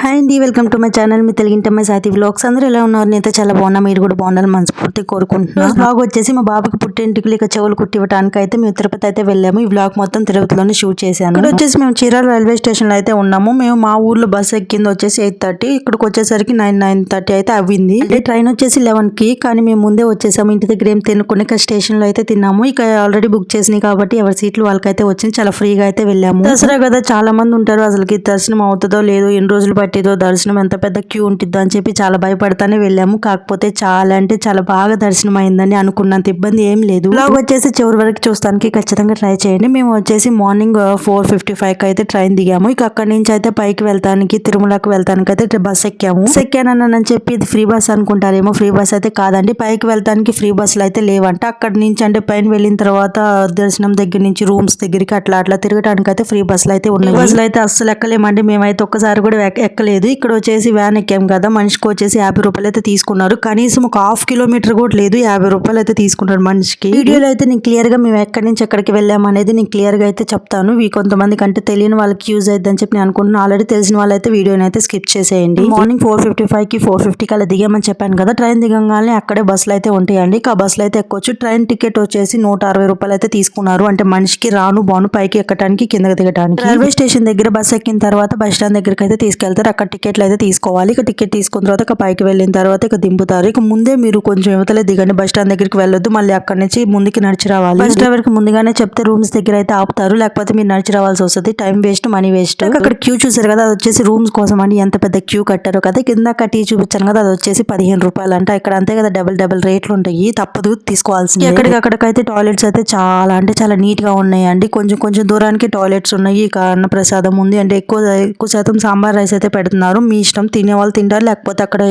Hi అండి welcome to my channel మీ తెలుగింటమ్మ సాతి vlogs అందరూ ఎలా ఉన్నారు? నేనైతే చాలా బాగున్నా. మీరు కూడా బాగుండాలని మనస్ఫూర్తి కోరుకుంటున్నాను బ్లాగ్ వచ్చేసి మా బాబుకి పుట్టింటికి ఇక చెవులు కుట్టివ్వడానికి అయితే మేము తిరుపతి అయితే వెళ్ళాము. ఈ బ్లాగ్ మొత్తం తిరుపతిలోనే షూట్ చేశాను. ఇక్కడ వచ్చేసి మేము చీరాల రైల్వే స్టేషన్లో అయితే ఉన్నాము. మేము మా ఊర్లో బస్ ఎక్కింది వచ్చేసి ఎయిట్ థర్టీ ఇక్కడికి వచ్చేసరికి నైన్ నైన్ థర్టీ అయితే అవ్వింది. అంటే ట్రైన్ వచ్చేసి లెవెన్కి కానీ మేము ముందే వచ్చేసాము. ఇంటి దగ్గర ఏం తినుకుని ఇక స్టేషన్లో అయితే తిన్నాము. ఇక ఆల్రెడీ బుక్ చేసినాయి కాబట్టి ఎవరి సీట్లు వాళ్ళకైతే వచ్చింది చాలా ఫ్రీగా అయితే వెళ్ళాము. దసరా కదా చాలా మంది ఉంటారు. అసలుకి దర్శనం అవుతుందో లేదో ఎన్ని రోజులు పట్టిదో దర్శనం ఎంత పెద్ద క్యూ ఉంటుందో అని చెప్పి చాలా భయపడతానే వెళ్ళాము. కాకపోతే చాలా అంటే చాలా బాగా దర్శనం అయిందని అనుకున్నంత ఇబ్బంది ఏం లేదు. బ్లాగ్ వచ్చేసి చివరి వరకు చూస్తానికి ఖచ్చితంగా ట్రై చేయండి. మేము వచ్చేసి మార్నింగ్ ఫోర్ ఫిఫ్టీ ఫైవ్కి అయితే ట్రైన్ దిగాము. ఇక అక్కడి నుంచి అయితే పైకి వెళ్తానికి తిరుమలకు వెళ్తానికి అయితే బస్ ఎక్కాము. బస్ ఎక్కానని చెప్పి ఇది ఫ్రీ బస్ అనుకుంటారేమో ఫ్రీ బస్ అయితే కాదండి. పైకి వెళ్తానికి ఫ్రీ బస్సులు అయితే లేవంట. అక్కడి నుంచి అంటే పైన వెళ్ళిన తర్వాత దర్శనం దగ్గర నుంచి రూమ్స్ దగ్గరికి అట్లా అట్లా తిరగడానికి అయితే ఫ్రీ బస్సులు అయితే ఉన్నాయి. బస్సులు అయితే అస్సలు ఎక్కలేమండి. మేమైతే ఒక్కసారి కూడా ఎక్క- ఎక్కలేదు ఇక్కడ వచ్చేసి వ్యాన్ ఎక్కాం కదా మనిషికి వచ్చేసి యాభై రూపాయలు అయితే తీసుకున్నారు. కనీసం ఒక హాఫ్ కిలోమీటర్ కూడా లేదు యాభై రూపాయలు అయితే తీసుకున్నారు మనిషికి. వీడియోలో అయితే నేను క్లియర్గా మేము ఎక్కడి నుంచి ఎక్కడికి వెళ్ళాము అనేది నేను క్లియర్గా అయితే చెప్తాను. ఇవి కొంతమంది కంటే తెలియని వాళ్ళకి యూజ్ అయిద్దని చెప్పి నేను అనుకుంటున్నాను. ఆల్రెడీ తెలిసిన వాళ్ళైతే వీడియోని అయితే స్కిప్ చేసేయండి. మార్నింగ్ ఫోర్ ఫిఫ్టీ ఫైవ్కి ఫోర్ ఫిఫ్టీ అలా దిగామని చెప్పాను కదా ట్రైన్ దిగంగానే అక్కడే బస్సులు అయితే ఉంటాయండి. ఇక ఆ బస్సులు అయితే ఎక్కొచ్చు. ట్రైన్ టికెట్ వచ్చేసి నూట అరవై రూపాయలు అయితే తీసుకున్నారు. అంటే మనిషికి రాను బాను పైకి ఎక్కడానికి కిందకి దిగడానికి రైల్వే స్టేషన్ దగ్గర బస్ ఎక్కిన తర్వాత బస్ స్టాండ్ దగ్గరికి అయితే తీసుకెళ్తారు. అక్కడ టికెట్లు అయితే తీసుకోవాలి. ఇక టికెట్ తీసుకున్న తర్వాత ఇక పైకి వెళ్ళిన తర్వాత ఇక దింపుతారు. ఇక ముందే మీరు కొంచెం యువతలే దిగండి. బస్ స్టాండ్ దగ్గరికి వెళ్ళొద్దు. మళ్ళీ అక్కడ నుంచి ముందుకి నడిచి రావాలి. బస్ డ్రైవర్కి ముందుగానే చెప్తే రూమ్స్ దగ్గర అయితే ఆపుతారు. లేకపోతే మీరు నడిచి రావాల్సి వస్తుంది. Time waste money waste. అక్కడ క్యూ చూసారు కదా? అది వచ్చేసి రూమ్స్ కోసం అండి ఎంత పెద్ద క్యూ కట్టారో కదా? కింద కట్టి చూపించాను కదా? అది వచ్చేసి పదిహేను రూపాయలు అంట. ఇక్కడ అంతే కదా? డబల్ డబల్ రేట్లు ఉంటాయి. తప్పదు. తీసుకోవాల్సింది. ఎక్కడికి అక్కడికైతే టాయిలెట్స్ అయితే చాలా అంటే చాలా నీట్గా ఉన్నాయండి. కొంచెం కొంచెం దూరానికి టాయిలెట్స్ ఉన్నాయి. ఇక అన్న ప్రసాదం ఉంది. అంటే ఎక్కువ ఎక్కువ శాతం సాంబార్ రైస్ అయితే పెడుతున్నారు. మీ ఇష్టం తినే వాళ్ళు తింటారు. లేకపోతే అక్కడ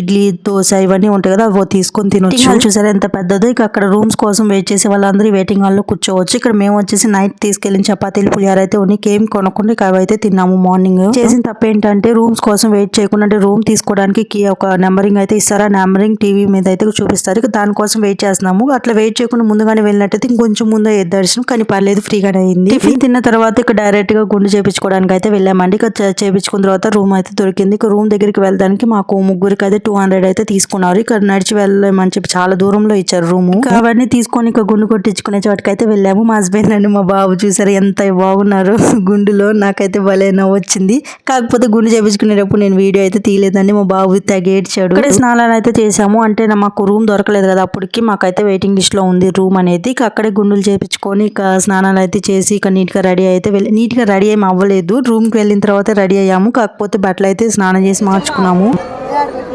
ఇడ్లీ దోశ ఇవన్నీ ఉంటాయి కదా అవి తీసుకొని తినొచ్చు. చూసారా ఎంత పెద్దదో? ఇక అక్కడ రూమ్స్ కోసం వెయిట్ చేసే వాళ్ళందరూ వెయిటింగ్ హాల్లో కూర్చోవచ్చు. ఇక్కడ మేము వచ్చేసి నైట్ తీసుకెళ్ళిన చపాతీలు పులిహార అయితే ఉన్నాయి ఏం కొనకుండా ఇక అవి అయితే తిన్నాము మార్నింగ్. చేసిన తప్ప ఏంటంటే రూమ్స్ కోసం వెయిట్ చేయకుండా అంటే రూమ్ తీసుకోవడానికి కీ ఒక నెంబరింగ్ అయితే ఇస్తారా? నెంబరింగ్ టీవీ మీద అయితే చూపిస్తారు. ఇక దానికోసం వెయిట్ చేస్తున్నాము. అట్లా వెయిట్ చేయకుండా ముందుగానే వెళ్ళినట్టయితే ఇంకొంచెం ముందు దర్శనం కానీ పర్లేదు ఫ్రీగానే అయింది. టిఫిన్ తిన్న తర్వాత ఇక డైరెక్ట్గా గుండు చేపించుకోవడానికి అయితే వెళ్ళామండి. ఇక చేపించుకున్న తర్వాత రూమ్ అయితే దొరికింది. ఇక రూమ్ దగ్గరికి వెళ్ళడానికి మాకు ముగ్గురికి అయితే టూ హండ్రెడ్ అయితే తీసుకున్నారు. ఇక్కడ నడిచి వెళ్ళమని చెప్పి చాలా దూరంలో ఇచ్చారు రూమ్. అవన్నీ తీసుకొని ఇక గుండు కొట్టించుకునే చోటుకి అయితే వెళ్ళాము. మా హస్బెండ్ అండి మా బాబు చూసారు ఎంత బాగున్నారు. గుండులో నాకైతే భలే వచ్చింది కాకపోతే గుండు చేపించుకునేటప్పుడు నేను వీడియో అయితే తీయలేదండి. మా బాబు తెగ ఏడ్చాడు ఇక్కడ స్నానాలు అయితే చేసాము అంటే మాకు రూమ్ దొరకలేదు కదా అప్పటికి. మాకైతే వెయిటింగ్ లిస్ట్లో ఉంది రూమ్ అనేది. ఇక అక్కడే గుండులు చేపించుకొని ఇక స్నానాలు అయితే చేసి ఇక నీట్గా రెడీ అయితే వెళ్ళి నీట్గా రెడీ ఏమి అవ్వలేదు. రూమ్కి వెళ్ళిన తర్వాత రెడీ అయ్యాము. కాకపోతే బట్టలు అయితే స్నానం చేసి మార్చుకున్నాము.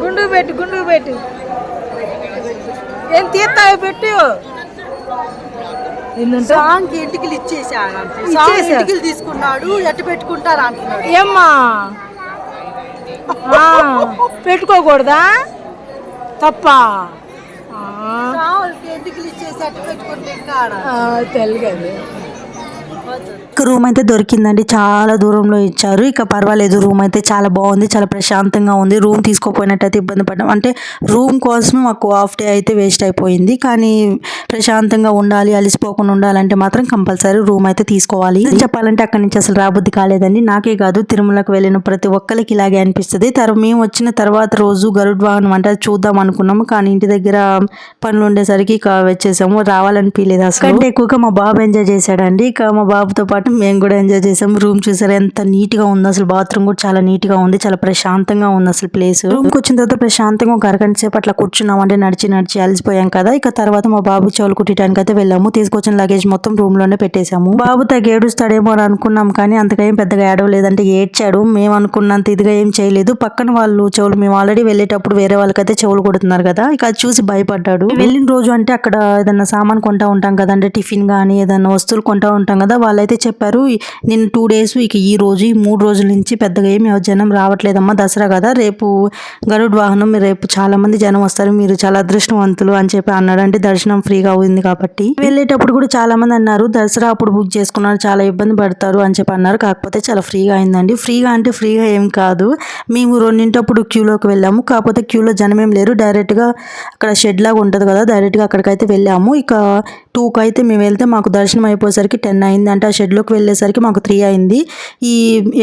గుండు పెట్టు గుండు పెట్టు. ఏం తీస్తావు పెట్టు. సాంగ్ ఇంటికి ఇచ్చేసాడు అంతే. సాంగ్ ఇచ్చేసా? ఇంటికి తీసుకున్నాడు ఎట్టు పెట్టుకుంటారు అంటున్నాడు. ఏమ్మా? ఆ, పెట్టుకోకూడదా? తప్ప? సాంగ్ ఇంటికి ఇచ్చేసి ఎట్టు పెట్టుకుంటే ఇక రూమ్ అయితే దొరికిందండి చాలా దూరంలో ఇచ్చారు. ఇక పర్వాలేదు రూమ్ అయితే చాలా బాగుంది చాలా ప్రశాంతంగా ఉంది. రూమ్ తీసుకోపోయినట్టయితే ఇబ్బంది పడ్డాం. అంటే రూమ్ కోసమే మాకు హాఫ్ డే అయితే వేస్ట్ అయిపోయింది. కానీ ప్రశాంతంగా ఉండాలి అలసిపోకుండా ఉండాలంటే మాత్రం కంపల్సరీ రూమ్ అయితే తీసుకోవాలి. చెప్పాలంటే అక్కడి నుంచి అసలు రాబుద్ది కాలేదండి. నాకే కాదు తిరుమలకు వెళ్ళిన ప్రతి ఒక్కరికి ఇలాగే అనిపిస్తుంది. తర్వాత మేము వచ్చిన తర్వాత రోజు గరుడ్ వాహనం అంటే చూద్దాం అనుకున్నాము కానీ ఇంటి దగ్గర పనులు ఉండేసరికి ఇక వచ్చేసాము. రావాలనిపించలేదు అసలు. అంటే ఎక్కువగా మా బాబు ఎంజాయ్ చేశాడండి. ఇక మా బాబుతో పాటు మేము కూడా ఎంజాయ్ చేసాం. రూమ్ చూసారు? ఎంత నీట్గా ఉంది. అసలు బాత్రూమ్ కూడా చాలా నీట్గా ఉంది. చాలా ప్రశాంతంగా ఉంది అసలు ప్లేస్. రూమ్ వచ్చిన తర్వాత ప్రశాంతంగా ఒక అరగంట సేపు అట్లా కూర్చున్నాం అంటే నడిచి నడిచి అలసిపోయాం కదా. ఇక తర్వాత మా బాబు చెవులు కుట్టడానికి అయితే వెళ్ళాము. తీసుకొచ్చిన లగేజ్ మొత్తం రూమ్లోనే పెట్టేశాము. బాబు తగ్గ ఏడుస్తాడేమో అని అనుకున్నాం కానీ అంతగా ఏం పెద్దగా ఏడవలేదంటే ఏడ్చాడు. మేము అనుకున్నంత ఇదిగా ఏం చేయలేదు. పక్కన వాళ్ళు చెవులు మేము ఆల్రెడీ వెళ్ళేటప్పుడు వేరే వాళ్ళకైతే చెవులు కొడుతున్నారు కదా. ఇక అది చూసి భయపడ్డాడు. వెళ్ళిన రోజు అంటే అక్కడ ఏదన్నా సామాన్ కొంటా ఉంటాం కదా అంటే టిఫిన్ కానీ ఏదన్నా వస్తువులు కొంటా ఉంటాం కదా. వాళ్ళైతే చెప్పారు నిన్న టూ డేస్ ఇక ఈ రోజు ఈ మూడు రోజుల నుంచి పెద్దగా ఏమి జనం రావట్లేదమ్మా దసరా కదా రేపు గరుడ్ వాహనం రేపు చాలా మంది జనం వస్తారు మీరు చాలా అదృష్టవంతులు అని చెప్పి అన్నాడు. అంటే దర్శనం ఫ్రీగా ఉంది కాబట్టి. వెళ్ళేటప్పుడు కూడా చాలా మంది అన్నారు దసరా అప్పుడు బుక్ చేసుకున్నారు చాలా ఇబ్బంది పడతారు అని చెప్పి అన్నారు. కాకపోతే చాలా ఫ్రీగా అయిందండి. ఫ్రీగా అంటే ఫ్రీగా ఏం కాదు. మేము రెండింటప్పుడు క్యూలోకి వెళ్ళాము. కాకపోతే క్యూలో జనం ఏం లేరు. డైరెక్ట్గా అక్కడ షెడ్ లాగా ఉంటుంది కదా డైరెక్ట్గా అక్కడికైతే వెళ్ళాము. ఇక టూకి అయితే మేము వెళ్తే మాకు దర్శనం అయిపోయేసరికి టెన్ అయింది అంటే ఆ షెడ్లోకి వెళ్ళేసరికి మాకు త్రీ అయింది. ఈ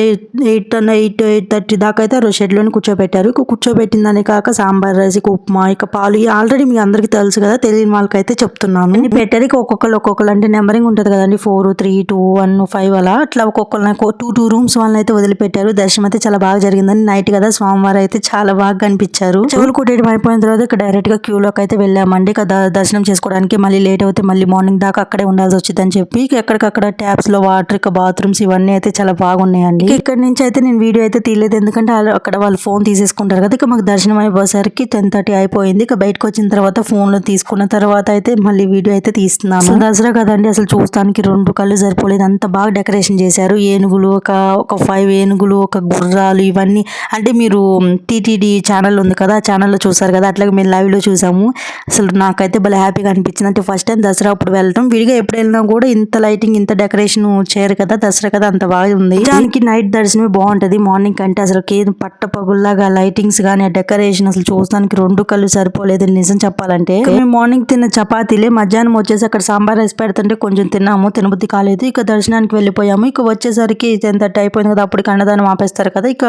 eight eight eight eight thirty దాకా అయితే ఆ షెడ్లోని కూర్చోబెట్టారు. కూర్చోబెట్టిందని కాక సాంబార్ రైస్ ఉప్మా ఇక పాలు ఆల్రెడీ మీకు అందరికీ తెలుసు కదా తెలియని వాళ్ళకైతే చెప్తున్నాను. ఇన్ని పెట్టారు ఇక ఒక్కొక్కరు ఒక్కొక్కరు అంటే నెంబరింగ్ ఉంటుంది కదండి. Four three two one five అలా అట్లా ఒక్కొక్కరు టూ టూ రూమ్స్ వాళ్ళని అయితే వదిలిపెట్టారు. దర్శనం అయితే చాలా బాగా జరిగిందని నైట్ కదా స్వామివారు అయితే చాలా బాగా కనిపించారు. చెవులు కుట్టేయడం అయిపోయిన తర్వాత ఇక డైరెక్ట్గా క్యూలోకి అయితే వెళ్ళామండి. ఇక దర్శనం చేసుకోవడానికి మళ్ళీ లేట్ అవుతే మళ్ళీ మార్నింగ్ దాకా అక్కడే ఉండాల్సి వచ్చిందని చెప్పి ఎక్కడికక్కడ ట్యాప్స్లో వాటర్ ఇక బాత్రూమ్స్ ఇవన్నీ అయితే చాలా బాగున్నాయండి. ఇక్కడ నుంచి అయితే నేను వీడియో అయితే తీయలేదు. ఎందుకంటే వాళ్ళు అక్కడ వాళ్ళు ఫోన్ తీసేసుకుంటారు కదా ఇక మాకు దర్శనం అయిపోయేసరికి టెన్ థర్టీ అయిపోయింది. ఇక బయటకు వచ్చిన తర్వాత ఫోన్లో తీసుకున్న తర్వాత అయితే మళ్ళీ వీడియో అయితే తీస్తున్నాము దసరా కదండి అసలు చూస్తానికి రెండు కళ్ళు సరిపోలేదు. అంత బాగా డెకరేషన్ చేశారు. ఏనుగులు ఒక ఒక ఫైవ్ ఏనుగులు ఒక గుర్రాలు ఇవన్నీ. అంటే మీరు టీటీడీ ఛానల్ ఉంది కదా ఆ ఛానల్లో చూసారు కదా అట్లాగే మేము లైవ్లో లో చూసాము. అసలు నాకైతే భలే హ్యాపీగా అనిపించింది. అంటే ఫస్ట్ టైం దసరా అప్పుడు వెళ్ళటం. విడిగా ఎప్పుడు వెళ్ళినా కూడా ఇంత లైటింగ్ ఇంత డెకరేషన్ డెకరేషన్ చేయరు కదా దసరా కదా అంత బాగా ఉంది. దానికి నైట్ దర్శనమే బాగుంటది. మార్నింగ్ కంటే అసలు పట్ట పగుల్లాగా లైటింగ్స్ కానీ ఆ డెకరేషన్ అసలు చూస్తానికి రెండు కళ్ళు సరిపోలేదు నిజం చెప్పాలంటే. మేము మార్నింగ్ తిన్న చపాతీలే మధ్యాహ్నం వచ్చేసి అక్కడ సాంబార్ రైస్ పెడుతుంటే కొంచెం తిన్నాము తినబుద్ధి కాలేదు. ఇక దర్శనానికి వెళ్ళిపోయాము. ఇక వచ్చేసరికి టెన్ థర్టీ అయిపోయింది కదా అప్పటికి అన్నదానం ఆపేస్తారు కదా. ఇక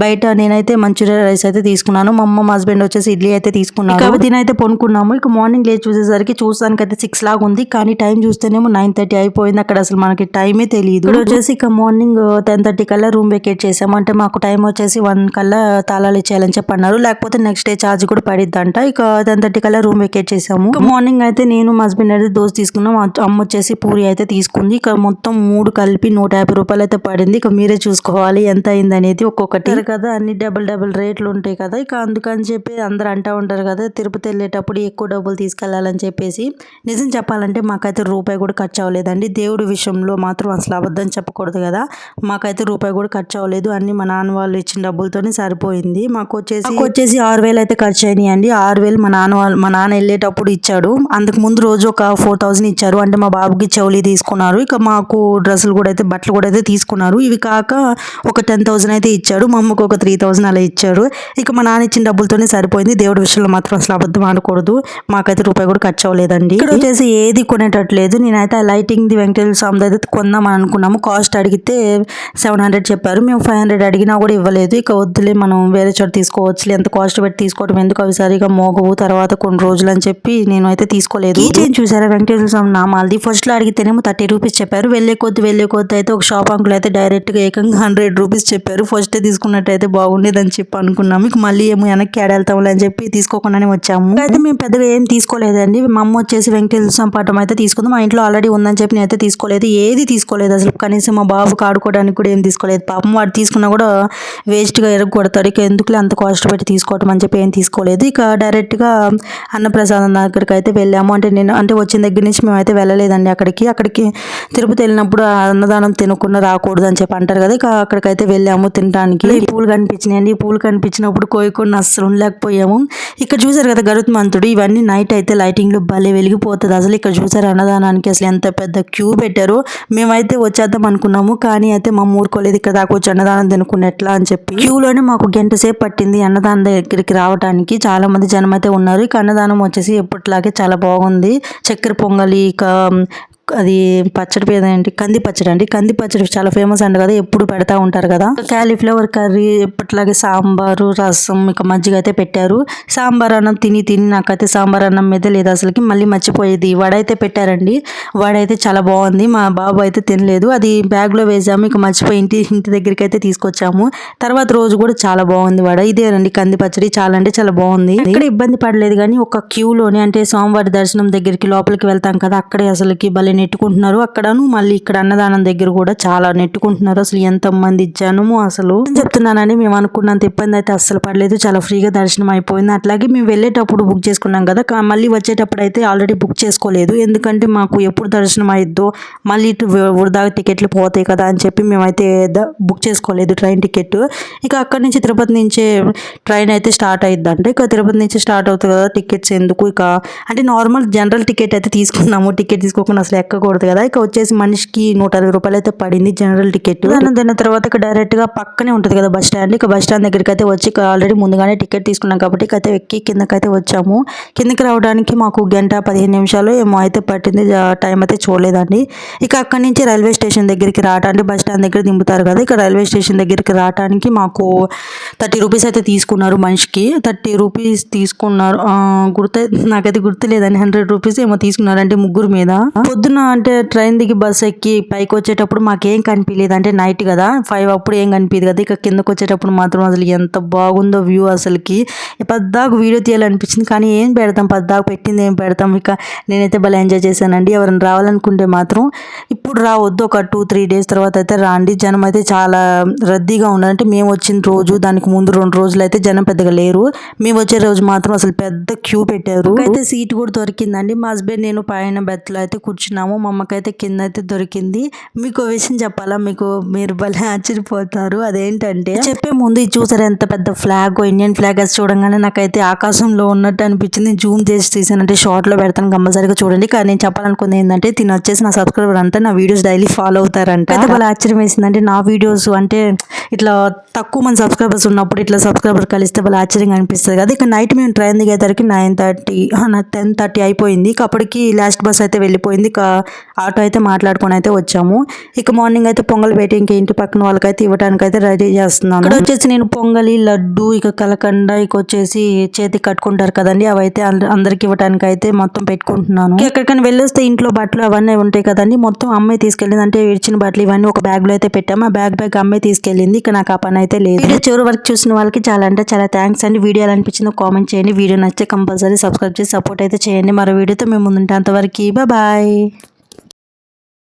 బయట నేనైతే మంచూరియా రైస్ అయితే తీసుకున్నాను. మా అమ్మ హస్బెండ్ వచ్చేసి ఇడ్లీ అయితే తీసుకున్నాను ఇక తినైతే పొనుకున్నాము ఇక మార్నింగ్ లేచి చూసేసరికి చూస్తానికి అయితే సిక్స్ లాగా ఉంది. కానీ టైం చూస్తేనేమో నైన్ థర్టీ అయిపోయింది. అక్కడ అసలు మనకి టైమే తెలియదు ఇక్కడ వచ్చేసి ఇక మార్నింగ్ టెన్ థర్టీ కల్లా రూమ్ వెకేట్ చేసాము. అంటే మాకు టైం వచ్చేసి వన్ కల్లా తాళాలు ఇచ్చేయాలని చెప్పి అన్నారు. లేకపోతే నెక్స్ట్ డే ఛార్జ్ కూడా పడిద్దంట. ఇక టెన్ థర్టీ కల్లా రూమ్ వెకేట్ చేసాము. మార్నింగ్ అయితే నేను మా హస్బెండ్ అయితే దోశ తీసుకున్నాం. అమ్మ వచ్చేసి పూరి అయితే తీసుకుంది. ఇక మొత్తం మూడు కలిపి నూట యాభై రూపాయలు అయితే పడింది. ఇక మీరే చూసుకోవాలి. ఎంత అయింది అనేది ఒక్కొక్కటి. అంటారు కదా అన్ని డబుల్ డబుల్ రేట్లు ఉంటాయి కదా. ఇక అందుకని చెప్పి అందరు అంటూ ఉంటారు కదా తిరుపతి వెళ్ళేటప్పుడు ఎక్కువ డబ్బులు తీసుకెళ్ళాలని చెప్పేసి. నిజం చెప్పాలంటే మాకైతే రూపాయి కూడా ఖర్చు అవ్వలేదండి. దేవుడి విషయంలో మాత్రం అసలు అబద్ధం చెప్పకూడదు కదా. మాకైతే రూపాయి కూడా ఖర్చు అవ్వలేదు. అన్ని మా నాన్న వాళ్ళు ఇచ్చిన డబ్బులతోనే సరిపోయింది. మాకు వచ్చేసి వచ్చేసి ఆరు వేలు అయితే ఖర్చు అయినాయి అండి ఆరు వేలు మా నాన్న వాళ్ళు మా నాన్న వెళ్ళేటప్పుడు ఇచ్చాడు. అందుకు ముందు రోజు ఒక ఫోర్ థౌసండ్ ఇచ్చారు. అంటే మా బాబుకి చెవులి తీసుకున్నారు. ఇక మాకు డ్రెస్సులు కూడా అయితే బట్టలు కూడా అయితే తీసుకున్నారు. ఇవి కాక ఒక టెన్ థౌసండ్ అయితే ఇచ్చాడు. మా అమ్మకు ఒక త్రీ థౌసండ్ అలా ఇచ్చారు ఇక మా నాన్న ఇచ్చిన డబ్బులతోనే సరిపోయింది. దేవుడి విషయంలో మాత్రం అసలు అబద్ధం ఆడకూడదు. మాకైతే రూపాయి కూడా ఖర్చు అవ్వలేదండి. ఇక్కడ వచ్చేసి ఏది కొనేటట్లేదు. నేనైతే ఆ లైటింగ్ ది వెంకటేశ్వర స్వామి అయితే కొందామని అనుకున్నాము. కాస్ట్ అడిగితే సెవెన్ హండ్రెడ్ చెప్పారు. మేము ఫైవ్ హండ్రెడ్ అడిగినా కూడా ఇవ్వలేదు. ఇక వద్దులే మనం వేరే చోట తీసుకోవచ్చు ఎంత కాస్ట్ పెట్టి తీసుకోవడం ఎందుకు? అవి సరిగా మోగవు. తర్వాత కొన్ని రోజులు అని చెప్పి నేను అయితే తీసుకోలేదు. ఈ చైన్ చూసారా వెంకటేశ్వర స్వామి నామాలది? ఫస్ట్లో అడిగితేనేమో థర్టీ రూపీస్ చెప్పారు. వెళ్ళే కొద్ది వెళ్ళే కొద్ది అయితే ఒక షాప్ అంకుల్ అయితే డైరెక్ట్గా ఏకంగా హండ్రెడ్ రూపీస్ చెప్పారు. ఫస్ట్ తీసుకున్నట్టయితే బాగుండేదని చెప్పి అనుకున్నాము మీకు మళ్ళీ ఏమో వెనక్కి ఆడేళ్తాంలే అని చెప్పి తీసుకోకుండానే వచ్చాము. అయితే మేము పెద్దగా ఏం తీసుకోలేదండి. మా అమ్మ వచ్చేసి వెంకటేశ్వర స్వామి పటం అయితే తీసుకుంది. మా ఇంట్లో ఆల్రెడీ ఉందని చెప్పి నేనైతే తీసుకోలేదు. ఏది తీసుకోలేదు అసలు. కనీసం మా బాబుకు ఆడుకోవడానికి కూడా ఏం తీసుకోలేదు. పాపం వాడు తీసుకున్నా కూడా వేస్ట్గా ఎరగొడతాడు ఇక ఎందుకులే అంత కాస్ట్ పెట్టి తీసుకోవటం అని చెప్పి ఏం తీసుకోలేదు. ఇక డైరెక్ట్గా అన్నప్రసాదం దగ్గరికి అయితే వెళ్ళాము. అంటే నేను అంటే వచ్చిన దగ్గర నుంచి మేము అయితే వెళ్ళలేదండి అక్కడికి. అక్కడికి తిరుపతి వెళ్ళినప్పుడు అన్నదానం తినకుండా రాకూడదు అని చెప్పి అంటారు కదా. ఇక అక్కడికైతే వెళ్ళాము తినడానికి పూలు కనిపించినాయండి. ఈ పూలు కనిపించినప్పుడు కోయకుండా అస్సలు ఉండలేకపోయాము. ఇక్కడ చూసారు కదా గరుత్మంతుడు ఇవన్నీ నైట్ అయితే లైటింగ్లు భలే వెలిగిపోతుంది. అసలు ఇక్కడ చూసారు అన్నదానానికి అసలు ఎంత పెద్ద క్యూ పెట్టారు. మేమైతే వచ్చేద్దాం అనుకున్నాము కానీ అయితే మా ఊరుకోలేదు ఇక్కడ దాకా వచ్చి అన్నదానం తినుకుని ఎట్లా అని చెప్పి క్యూలోనే మాకు గంట సేపు పట్టింది అన్నదానం దగ్గరికి రావడానికి చాలా మంది జనం అయితే ఉన్నారు. ఇక అన్నదానం వచ్చేసి ఎప్పటిలాగే చాలా బాగుంది. చక్కెర పొంగలి ఇక అది పచ్చడి పేద ఏంటి? కంది పచ్చడి అండి. కంది పచ్చడి చాలా ఫేమస్ అండి కదా ఎప్పుడు పెడతా ఉంటారు కదా. క్యాలీఫ్లవర్ కర్రీ ఎప్పటిలాగే సాంబారు రసం ఇక మజ్జిగ అయితే పెట్టారు. సాంబార్ అన్నం తిని తిని నాకైతే సాంబార్ అన్నం మీద లేదు అసలుకి. మళ్ళీ మర్చిపోయేది. వడ అయితే పెట్టారండి. వడ అయితే చాలా బాగుంది. మా బాబు అయితే తినలేదు. అది బ్యాగ్లో వేసాము. ఇక మర్చిపోయి ఇంటి ఇంటి దగ్గరికి అయితే తీసుకొచ్చాము. తర్వాత రోజు కూడా చాలా బాగుంది వడ. ఇదేనండి కంది పచ్చడి. చాలా అంటే చాలా బాగుంది. ఇక్కడ ఇబ్బంది పడలేదు కానీ ఒక క్యూలోనే అంటే సోమవారి దర్శనం దగ్గరికి లోపలికి వెళ్తాం కదా అక్కడే అసలుకి భలే నెట్టుకుంటున్నారు. అక్కడను మళ్ళీ ఇక్కడ అన్నదానం దగ్గర కూడా చాలా నెట్టుకుంటున్నారు. అసలు ఎంత మంది జనము అసలు. చెప్తున్నానని మేము అనుకున్నంత ఇబ్బంది అయితే అస్సలు పడలేదు. చాలా ఫ్రీగా దర్శనం అయిపోయింది. అట్లాగే మేము వెళ్ళేటప్పుడు బుక్ చేసుకున్నాం కదా. మళ్ళీ వచ్చేటప్పుడు అయితే ఆల్రెడీ బుక్ చేసుకోలేదు. ఎందుకంటే మాకు ఎప్పుడు దర్శనం అయిద్దో మళ్ళీ ఇటు వృధా టికెట్లు పోతాయి కదా అని చెప్పి మేమైతే బుక్ చేసుకోలేదు ట్రైన్ టికెట్. ఇక అక్కడి నుంచి తిరుపతి నుంచే ట్రైన్ అయితే స్టార్ట్ అయిద్దంటే. ఇక తిరుపతి నుంచి స్టార్ట్ అవుతుంది కదా టికెట్స్ ఎందుకు? ఇక అంటే నార్మల్ జనరల్ టికెట్ అయితే తీసుకున్నాము. టికెట్ తీసుకోకుండా అసలు ఎక్కకూడదు కదా? ఇక వచ్చేసి మనిషికి నూట అరవై రూపాయలు అయితే పడింది జనరల్ టికెట్. దాని దాని తర్వాత ఇక డైరెక్ట్గా పక్కనే ఉంటుంది కదా బస్ స్టాండ్. ఇక బస్ స్టాండ్ దగ్గరికి అయితే వచ్చి ఆల్రెడీ ముందుగానే టికెట్ తీసుకున్నాం కాబట్టి ఇక అయితే ఎక్కి కిందకైతే వచ్చాము. కిందకి రావడానికి మాకు గంట పదిహేను నిమిషాలు ఏమో అయితే పట్టింది. టైం అయితే చూడలేదండి. ఇక అక్కడి నుంచి రైల్వే స్టేషన్ దగ్గరికి రావడానికి బస్ స్టాండ్ దగ్గర దింపుతారు కదా? ఇక రైల్వే స్టేషన్ దగ్గరికి రావడానికి మాకు థర్టీ రూపీస్ అయితే తీసుకున్నారు మనిషికి. థర్టీ రూపీస్ తీసుకున్నారు. ఆ, గుర్తు నాకైతే గుర్తులేదండి. హండ్రెడ్ రూపీస్ ఏమో తీసుకున్నారంటే ముగ్గురు మీద. పొద్దున అంటే ట్రైన్ దిగి బస్ ఎక్కి పైకి వచ్చేటప్పుడు మాకేం కనిపించలేదు అంటే నైట్ కదా ఫైవ్ అప్పుడు ఏం కనిపించదు కదా. ఇక కిందకు వచ్చేటప్పుడు మాత్రం అసలు ఎంత బాగుందో వ్యూ అసలుకి. పద్దాకు వీడియో తీయాలనిపించింది కానీ ఏం పెడతాం పద్దాకు పెట్టింది ఏం పెడతాం. ఇక నేనైతే భలే ఎంజాయ్ చేశానండి. ఎవరైనా రావాలనుకుంటే మాత్రం ఇప్పుడు రావద్దు. ఒక టూ త్రీ డేస్ తర్వాత అయితే రాండి. జనం అయితే చాలా రద్దీగా ఉన్నారు. అంటే మేము వచ్చిన రోజు దానికి ముందు రెండు రోజులు అయితే జనం పెద్దగా లేరు. మేము వచ్చే రోజు మాత్రం అసలు పెద్ద క్యూ పెట్టారు. అయితే సీట్ కూడా దొరికిందండి. మా హస్బెండ్ నేను పైన బెత్తలో అయితే కూర్చున్నాము మా అమ్మకైతే కింద అయితే దొరికింది. మీకు విషయం చెప్పాలా? మీకు మీరు భలే ఆశ్చర్యపోతారు. అదేంటంటే చెప్పే ముందు ఇది చూసారు ఎంత పెద్ద ఫ్లాగ్? ఇండియన్ ఫ్లాగ్ అది చూడంగానే నాకైతే ఆకాశంలో ఉన్నట్టు అనిపించింది. జూమ్ చేసి తీసానంటే షార్ట్లో పెడతాను కంపల్సరిగా చూడండి. కానీ నేను చెప్పాలనుకుంది ఏంటంటే తిన వచ్చేసి నా సబ్స్క్రైబర్ అంతా నా వీడియోస్ డైలీ ఫాలో అవుతారంట. అయితే భలే ఆశ్చర్యం వేసిందంటే నా వీడియోస్ అంటే ఇట్లా తక్కువ మంది సబ్స్క్రైబర్స్ ఉన్నప్పుడు ఇట్లా సబ్స్క్రైబర్ కలిస్తే భలే ఆశ్చర్యంగా అనిపిస్తుంది కదా. ఇక నైట్ మేము ట్రైన్ దిగేసరికి నైన్ థర్టీ టెన్ థర్టీ అయిపోయింది. ఇక అప్పటికి లాస్ట్ బస్ అయితే వెళ్ళిపోయింది. ఇక ఆటో అయితే మాట్లాడుకొని అయితే వచ్చాము. ఇక మార్నింగ్ అయితే పొంగల్ పెట్టి ఇంక ఇంటి పక్కన వాళ్ళకైతే ఇవ్వడానికి అయితే రెడీ చేస్తున్నాను. ఇక్కడ వచ్చేసి నేను పొంగలి లడ్డు ఇక కలకండ ఇక వచ్చేసి చేతికి కట్టుకుంటారు కదండి అవి అయితే అంద- అందరికి ఇవ్వడానికి అయితే మొత్తం పెట్టుకుంటున్నాను. ఎక్కడికైనా వెళ్ళొస్తే ఇంట్లో బట్టలు అవన్నీ ఉంటాయి కదండి మొత్తం అమ్మాయి తీసుకెళ్ళింది. అంటే ఇచ్చిన బట్టలు ఇవన్నీ ఒక బ్యాగ్లో అయితే పెట్టాము. ఆ బ్యాగ్ బ్యాగ్ అమ్మాయి తీసుకెళ్ళింది. ఇక నాకు ఆ పని అయితే లేదు. వీడియో చివరి వరకు చూసిన వాళ్ళకి చాలా అంటే చాలా థ్యాంక్స్ అండి. వీడియో ఎలా అనిపించిందో కామెంట్ చేయండి. వీడియో నచ్చితే కంపల్సరీ సబ్స్క్రైబ్ చేసి సపోర్ట్ అయితే చేయండి. మరో వీడియోతో మేము ముందుంటే. అంతవరకు బాయ్.